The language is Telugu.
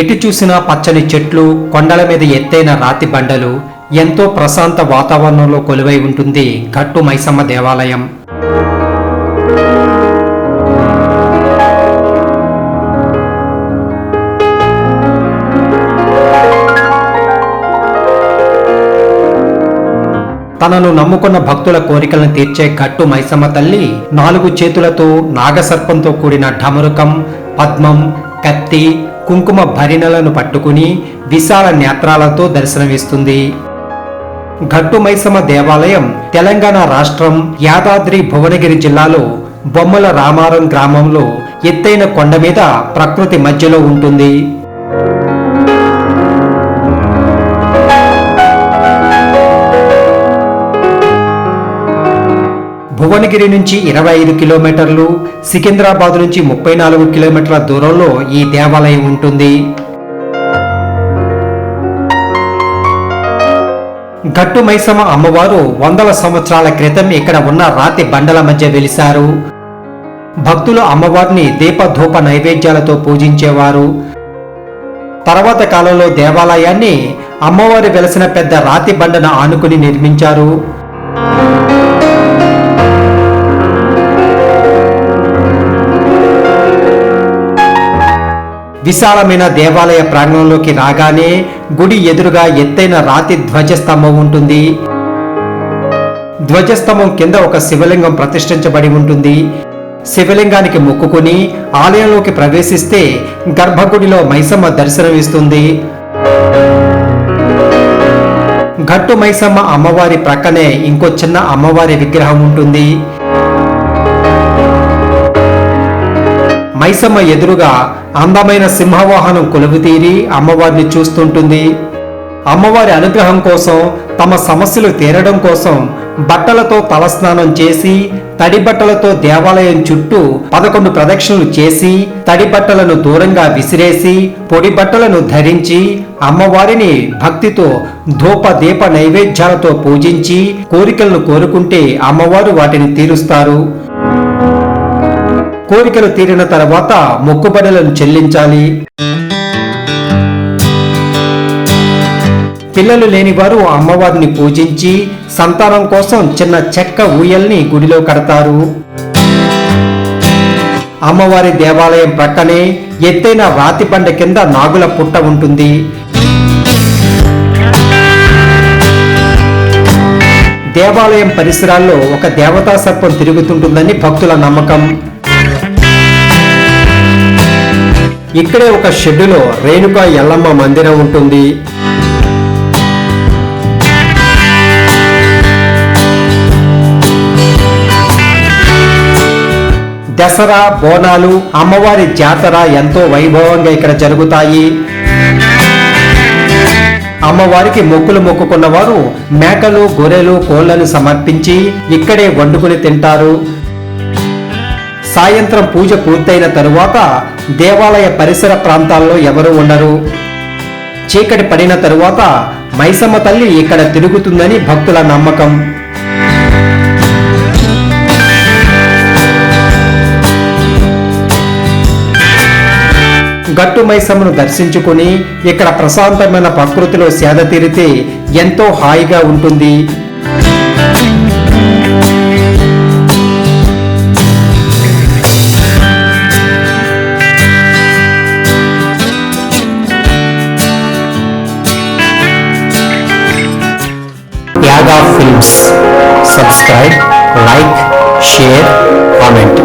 ఎటు చూసినా పచ్చని చెట్లు కొండల మీద ఎత్తైన రాతి బండలు ఎంతో ప్రశాంత వాతావరణంలో కొలువై ఉంటుంది గట్టు మైసమ్మ దేవాలయం. తనను నమ్ముకున్న భక్తుల కోరికలను తీర్చే గట్టు మైసమ్మ తల్లి నాలుగు చేతులతో నాగసర్పంతో కూడిన ఢమరుకం పద్మం కత్తి కుంకుమ భరిణలను పట్టుకుని విశాల నేత్రాలతో దర్శనమిస్తుంది. ఘట్టుమైసమ్మ దేవాలయం తెలంగాణ రాష్ట్రం యాదాద్రి భువనగిరి జిల్లాలో బొమ్మల రామారం గ్రామంలో ఎత్తైన కొండ మీద ప్రకృతి మధ్యలో ఉంటుంది. భువనగిరి నుంచి ఇరవై ఐదు కిలోమీటర్లు సికింద్రాబాద్ నుంచి ముప్పై నాలుగు కిలోమీటర్ల దూరంలో ఈ దేవాలయం ఉంటుంది. గట్టు మైసమ్మ అమ్మవారు వందల సంవత్సరాల క్రితం ఇక్కడ ఉన్న రాతి బండల మధ్య వెలిశారు. భక్తులు అమ్మవారిని దీపధూప నైవేద్యాలతో పూజించేవారు. తర్వాత కాలంలో దేవాలయాన్ని అమ్మవారి వెలసిన పెద్ద రాతి బండను ఆనుకుని నిర్మించారు. విశాలమైన దేవాలయ ప్రాంగణంలోకి రాగానే గుడి ఎదురుగా ఎత్తైన రాతి ధ్వజస్తంభం ఉంటుంది. ధ్వజస్తంభం కింద ఒక శివలింగం ప్రతిష్ఠించబడి ఉంటుంది. శివలింగానికి మొక్కుకుని ఆలయంలోకి ప్రవేశిస్తే గర్భగుడిలో మైసమ్మ దర్శనమిస్తుంది గట్టు మైసమ్మ అమ్మవారి ప్రక్కనే ఇంకో చిన్న అమ్మవారి విగ్రహం ఉంటుంది. మైసమ్మ ఎదురుగా అందమైన సింహవాహనం కొలువుతీరి అమ్మవారిని చూస్తుంటుంది. అమ్మవారి అనుగ్రహం కోసం తమ సమస్యలు తీరడం కోసం బట్టలతో తలస్నానం చేసి తడి బట్టలతో దేవాలయం చుట్టూ పదకొండు ప్రదక్షిణలు చేసి తడి బట్టలను దూరంగా విసిరేసి పొడి బట్టలను ధరించి అమ్మవారిని భక్తితో ధూప దీప నైవేద్యాలతో పూజించి కోరికలను కోరుకుంటే అమ్మవారు వాటిని తీరుస్తారు. కోరికలు తీరిన తర్వాత మొక్కుబడులను చెల్లించాలి. పిల్లలు లేని వారు అమ్మవారిని పూజించి సంతానం కోసం చిన్న చెక్క ఊయల్ని గుడిలో కడతారు. అమ్మవారి దేవాలయం ప్రక్కనే ఎత్తైన రాతి బండ కింద నాగుల పుట్ట ఉంటుంది. దేవాలయం పరిసరాల్లో ఒక దేవతా సర్పం తిరుగుతుంటుందని భక్తుల నమ్మకం. ఇక్కడే ఒక షెడ్డులో రేణుక ఎల్లమ్మ మందిరం ఉంటుంది. దసరా బోనాలు అమ్మవారి జాతర ఎంతో వైభవంగా ఇక్కడ జరుగుతాయి. అమ్మవారికి మొక్కులు మొక్కుకున్న వారు మేకలు గొర్రెలు కోళ్ళను సమర్పించి ఇక్కడే వండుకుని తింటారు. సాయంత్రం పూజ పూర్తయిన తరువాత దేవాలయ పరిసర ప్రాంతాల్లో ఎవరు ఉండరు. చీకటి పడిన తరువాత మైసమ్మ తల్లి ఇక్కడ తిరుగుతుందని భక్తుల నమ్మకం. గట్టు మైసమ్మను దర్శించుకుని ఇక్కడ ప్రశాంతమైన ప్రకృతిలో సేద తీరితే ఎంతో హాయిగా ఉంటుంది. films subscribe like share comment.